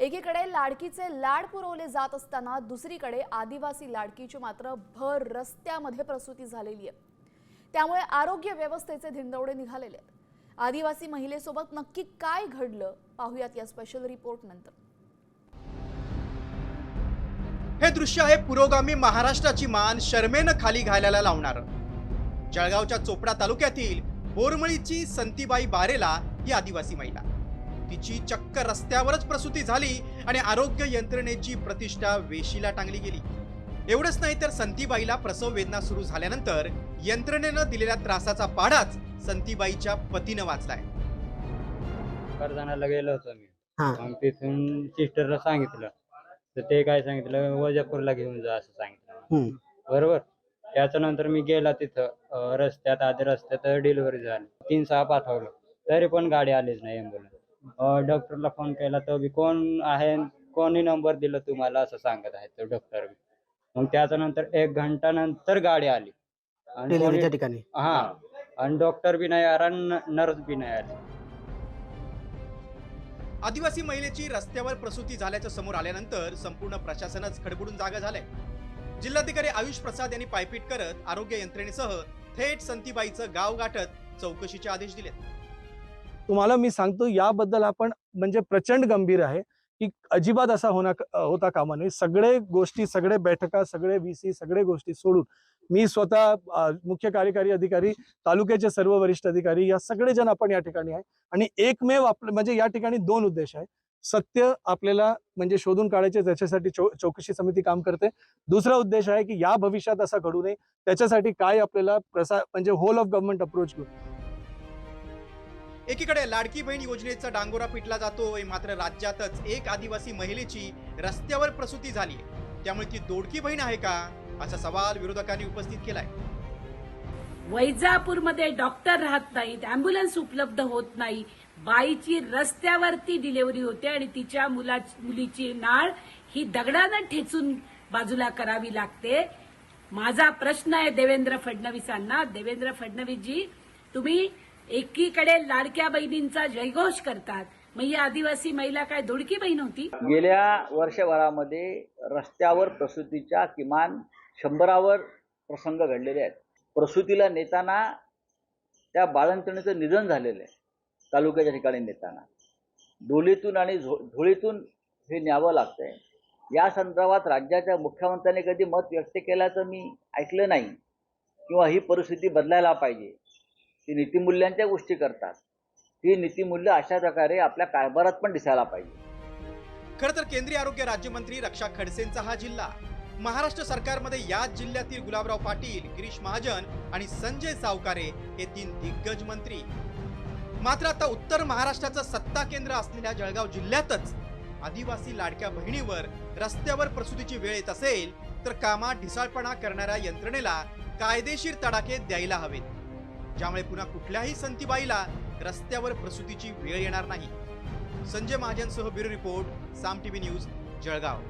एकीकडे लाडकीचे लाड पुरवले जात असताना दुसरीकडे आदिवासी लाडकीची मात्र भर रस्त्यामध्ये प्रसूती झालेली आहे. त्यामुळे आरोग्य व्यवस्थेचे धिंदवडे निघालेले आहेत. आदिवासी महिलेसोबत नक्की काय घडलं पाहूयात या स्पेशल रिपोर्ट नंतर. हे दृश्य आहे पुरोगामी महाराष्ट्राची मान शर्मेनं खाली घालायला लावणार. जळगावच्या चोपडा तालुक्यातील बोरमळीची संतीबाई बारेला ही आदिवासी महिला. तिची चक्क रस्त्यावरच प्रसूती झाली आणि आरोग्य यंत्रणेची प्रतिष्ठा वेशीला टांगली गेली. एवढंच नाही तर संतीबाईला प्रसव वेदना सुरू झाल्यानंतर यंत्रणेनं दिलेल्या त्रासाचा पाडाच संतीबाईच्या पतीनं वाचलाय करदानाला गेलो होतो मी. हा. मग तिथून सिस्टरला सांगितलं. तर ते काय सांगितलं? वजापूरला घेऊन जा असं सांगितलं. हम्म. बरोबर? त्याच्यानंतर मी गेला तिथं. अं, रस्त्यात आधी रस्त्यात डिलिव्हरी झाली. तीन सहा पाठवलं. तरी पण गाडी आलीच नाही ॲम्ब्युलन्स डॉक्टरला फोन केला तर बी कोण आहे कोणी नंबर दिला तुम्हाला असं सांगत आहे तो डॉक्टर बी. मग त्याच्यानंतर एक घंटा नंतर गाडी आली. आणि डिलिव्हरीच्या ठिकाणी. हा. आणि डॉक्टर बी नाही आला आणि नर्स बी नाही आली. आदिवासी महिलेची रस्त्यावर प्रसूती झाल्याचं समोर आल्यानंतर संपूर्ण प्रशासनच खडबडून जागा झालंय. जिल्हाधिकारी आयुष प्रसाद यांनी पायपीट करत आरोग्य यंत्रणेसह थेट संतीबाईचं गाव गाठत चौकशीचे आदेश दिलेत. तुम्हाला मी सांगतो याबद्दल आपण म्हणजे प्रचंड गंभीर आहे की अजिबात असा होणार होता कामा नये. सगळे गोष्टी सगळे बैठका सगळे व्हीसी सगळे गोष्टी सोडून मी स्वतः मुख्य कार्यकारी अधिकारी तालुक्याचे सर्व वरिष्ठ अधिकारी या सगळे जण आपण या ठिकाणी आहे. आणि एकमेव आपलं म्हणजे या ठिकाणी दोन उद्देश आहे. सत्य आपल्याला म्हणजे शोधून काढायचे त्याच्यासाठी चौ चौकशी समिती काम करते. दुसरा उद्देश आहे की या भविष्यात असा घडू नये. त्याच्यासाठी काय आपल्याला प्रसा म्हणजे होल ऑफ गव्हर्नमेंट अप्रोच घेऊ एकीकडे लाडकी बहीण योजनेचा डांगोरा पिटला जातोय मात्र राज्यातच एक आदिवासी महिलेची रस्त्यावर प्रसूती झाली त्यामुळे ती दोडकी बहीण आहे का असा सवाल विरोधकांनी उपस्थित केलाय. वैजापूरमध्ये डॉक्टर राहत नाहीत अँब्युलन्स उपलब्ध होत नाही. बाईची रस्त्यावरती डिलिव्हरी होते आणि तिच्या मुला मुलीची नाळ ही दगडानं ठेचून बाजूला करावी लागते. माझा प्रश्न आहे देवेंद्र फडणवीसांना. देवेंद्र फडणवीसजी तुम्ही एकीकडे लाडक्या बहिणींचा जयघोष करतात. मग ही आदिवासी महिला काय धुडकी बहीण होती? गेल्या वर्षभरामध्ये रस्त्यावर प्रसूतीच्या किमान शंभरावर प्रसंग घडलेले आहेत. प्रसूतीला नेताना त्या बाळंतणीचं निधन झालेलं आहे. तालुक्याच्या ठिकाणी नेताना. डोलीतून आणि झो धुळीतून हे न्यावं लागतंय. या संदर्भात राज्याच्या मुख्यमंत्र्यांनी कधी मत व्यक्त केल्याचं मी ऐकलं नाही. किंवा ही परिस्थिती बदलायला पाहिजे. ती नीतिमूल्यांच्या गोष्टी करतात. ती नीतिमूल्य अशा प्रकारे आपल्या कारभारात पण दिसायला पाहिजे. खर तर केंद्रीय आरोग्य राज्यमंत्री रक्षा खडसेंचा हा जिल्हा. महाराष्ट्र सरकारमध्ये याच जिल्ह्यातील गुलाबराव पाटील गिरीश महाजन आणि संजय सावकारे हे तीन दिग्गज मंत्री. मात्र आता उत्तर महाराष्ट्राचं सत्ता केंद्र असलेल्या जळगाव जिल्ह्यातच आदिवासी लाडक्या बहिणीवर रस्त्यावर प्रसूतीची वेळ येत असेल तर कामात ढिसाळपणा करणाऱ्या यंत्रणेला कायदेशीर तडाखे द्यायला हवेत. ज्यामुळे पुन्हा कुठल्याही संतीबाईला रस्त्यावर प्रसूतीची वेळ येणार नाही. Sanjay महाजनसह bureau report Saam TV news Jalgaon.